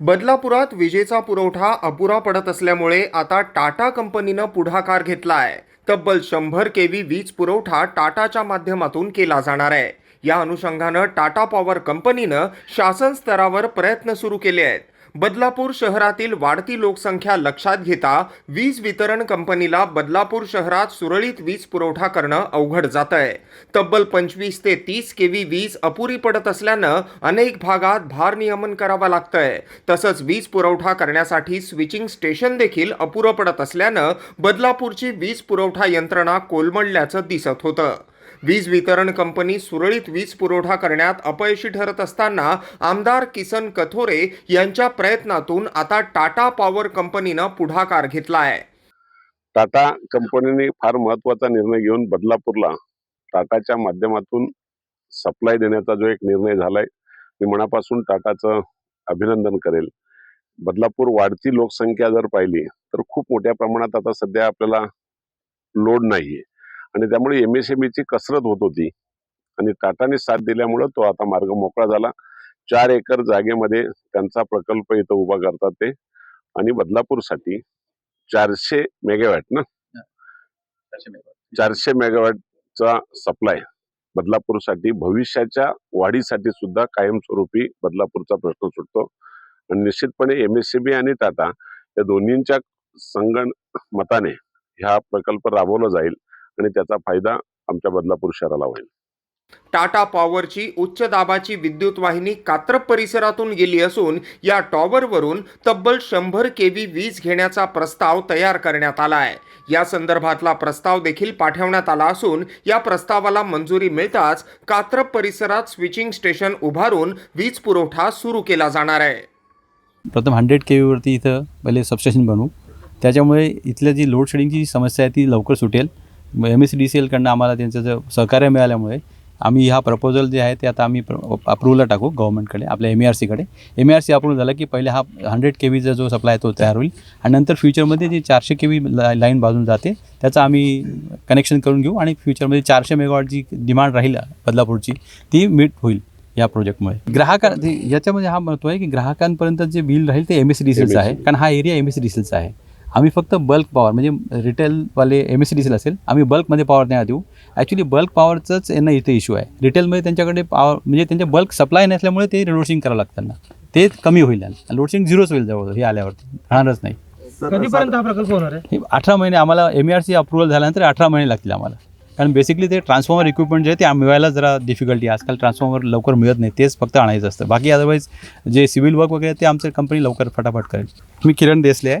बदलापुरात विजेचा पुरवठा अपुरा पडत असल्यामुळे आता टाटा कंपनीनं पुढाकार घेतला आहे तब्बल शंभर केव्ही वीज पुरवठा टाटाच्या माध्यमातून केला जाणार आहे. या अनुषंगानं टाटा पॉवर कंपनीनं शासन स्तरावर प्रयत्न सुरू केले आहेत. बदलापूर शहरातील वाढती लोकसंख्या लक्षात घेता वीज वितरण कंपनीला बदलापूर शहरात सुरळीत वीज पुरवठा करणं अवघड जात आहे तब्बल पंचवीस ते तीस केव्ही वीज अपुरी पडत असल्यानं अनेक भागात भारनियमन करावं लागतंय. तसंच वीज पुरवठा करण्यासाठी स्विचिंग स्टेशन देखील अपुरं पडत असल्यानं बदलापूरची वीज पुरवठा यंत्रणा कोलमडल्याचं दिसत होतं. वीज वितरण कंपनी सुरळीत वीज पुरवठा करण्यात अपयशी ठरत असताना आमदार किसन कथोरे यांच्या प्रयत्नातून आता टाटा पॉवर कंपनीनं पुढाकार घेतला आहे टाटा कंपनीने फार महत्त्वाचा निर्णय घेऊन बदलापूरला टाटाच्या माध्यमातून सप्लाय देण्याचा जो एक निर्णय झालाय मी मनापासून टाटाचं अभिनंदन करेल. बदलापूर वाढती लोकसंख्या जर पाहिली तर खूप मोठ्या प्रमाणात आता सध्या आपल्याला लोड नाहीये. आणि त्यामुळे एम एस ची कसरत होत होती. आणि टाटाने साथ दिल्यामुळं तो आता मार्ग मोकळा झाला. चार एकर जागेमध्ये त्यांचा प्रकल्प इथं उभा करतात ते. आणि बदलापूरसाठी चारशे मेगावॅट ना? चारशे मेगावॅटचा सप्लाय बदलापूरसाठी. भविष्याच्या वाढीसाठी सुद्धा कायमस्वरूपी बदलापूरचा प्रश्न सुटतो. आणि निश्चितपणे एम एस सी बी आणि टाटा या दोन्हींच्या संगण मताने हा प्रकल्प राबवला जाईल. आणि त्याचा फायदा आमच्या बदलापूर शहराला होईल. टाटा पॉवरची उच्च दाबाची विद्युत वाहिनी कात्रप परिसरातून गेली असून या टॉवरवरून तब्बल शंभर केव्ही वीज घेण्याचा प्रस्ताव तयार करण्यात आला आहे या संदर्भातला प्रस्ताव देखील पाठवण्यात आला असून या प्रस्तावाला मंजुरी मिळताच कात्रप परिसरात स्विचिंग स्टेशन उभारून वीज पुरवठा सुरू केला जाणार आहे. प्रथम हंड्रेड के व्हीवरती इथं पहिले सबस्टेशन बनवू. त्याच्यामुळे इथल्या जी लोड शेडिंगची जी समस्या आहे ती लवकर सुटेल. एम एस डी सी एलकडनं आम्हाला त्यांचं जर सहकार्य मिळाल्यामुळे आम्ही हा प्रपोजल जे आहे ते आता आम्ही अप्रूव्हला टाकू गव्हर्नमेंटकडे आपल्या एम आर सीकडे एम आर सी अप्रूव्ह झाला की पहिले हा हंड्रेड के व्हीचा जो सप्लाय तो तयार होईल आणि नंतर फ्युचरमध्ये जी चारशे के व्ही लाईन बाजून जाते त्याचं आम्ही कनेक्शन करून घेऊ आणि फ्युचरमध्ये चारशे मेगावॉट जी डिमांड राहील बदलापूरची ती मीट होईल या प्रोजेक्टमुळे ग्राहका याच्यामध्ये हा महत्त्व आहे की ग्राहकांपर्यंत जे बिल राहील ते एम एस डी सीचं आहे कारण हा एरिया एम एस डी सीचा आहे. आम्ही फक्त बल्क पॉवर म्हणजे रिटेलवाले M S D C L असेल आम्ही बल्कमध्ये पॉवर नाही देऊ. ॲक्च्युली बल्क पॉवरचंच यांना इथे इश्यू आहे. रिटेलमध्ये त्यांच्याकडे पॉवर म्हणजे त्यांचे बल्क सप्लाय नसल्यामुळे ते लोडशिंग करावं लागतं त्यांना. ते कमी होईल लोडशिंग झिरोच होईल जवळ हे आल्यावरती. राहणारच नाही. कधीपर्यंत हा प्रकल्प होणार आहे? अठरा महिने आम्हाला एम आर सी अप्रुव्हल झाल्यानंतर अठरा महिने लागतील आम्हाला. कारण बेसिकली ते ट्रान्सफॉर्मर इक्विपमेंट जे आहे ते मिळायला जरा डिफिकल्टी आजकाल ट्रान्सफॉर्मर लवकर मिळत नाही तेच फक्त आणायचं असतं. बाकी अदरवाईज जे सिव्हिल वर्क वगैरे ते आमचं कंपनी लवकर फटाफट करेल. मी किरण देसले आहे.